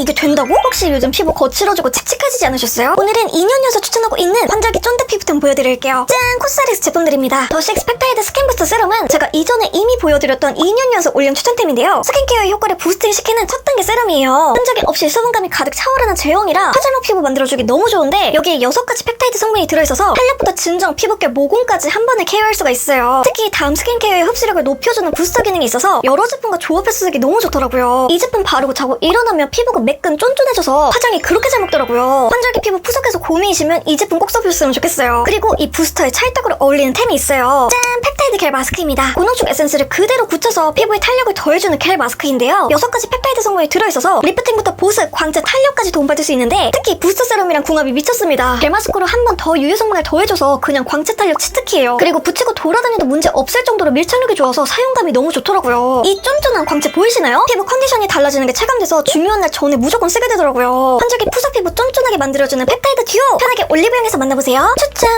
이게 된다고? 혹시 요즘 피부 거칠어지고 칙칙해지지 않으셨어요? 오늘은 2년여서 추천하고 있는 환절기 쫀득 피부템 보여드릴게요. 짠! 코스알엑스 제품들입니다. 더식스 펩타이드 스킨 부스터 세럼은 제가 이전에 이미 보여드렸던 2년여서 올영 추천템인데요. 스킨케어의 효과를 부스팅 시키는 첫 단계 세럼이에요. 흔적이 없이 수분감이 가득 차오르는 제형이라 화장력 피부 만들어주기 너무 좋은데 여기에 6가지 펩타이드 성분이 들어있어서 탄력부터 진정, 피부결, 모공까지 한 번에 케어할 수가 있어요. 특히 다음 스킨케어의 흡수력을 높여주는 부스터 기능이 있어서 여러 제품과 조합해서 쓰기 너무 좋더라고요. 이 제품 바르고 자고 일어나면 피부가 매끈 쫀쫀해져서 화장이 그렇게 잘 먹더라고요. 환절기 피부 푸석해서 고민이시면 이 제품 꼭 써보셨으면 좋겠어요. 그리고 이 부스터에 찰떡으로 어울리는 템이 있어요. 짠! 겔 마스크입니다. 고농축 에센스를 그대로 굳혀서 피부에 탄력을 더해주는 겔 마스크인데요. 6가지 펩타이드 성분이 들어있어서 리프팅부터 보습, 광채, 탄력까지 도움받을 수 있는데 특히 부스터 세럼이랑 궁합이 미쳤습니다. 겔 마스크로 한 번 더 유효 성분을 더해줘서 그냥 광채 탄력 치트키예요. 그리고 붙이고 돌아다녀도 문제 없을 정도로 밀착력이 좋아서 사용감이 너무 좋더라고요. 이 쫀쫀한 광채 보이시나요? 피부 컨디션이 달라지는 게 체감돼서 중요한 날 전에 무조건 쓰게 되더라고요. 환절기 푸석 피부 쫀쫀하게 만들어주는 펩타이드 듀오 편하게 올리브영에서 만나보세요. 추천!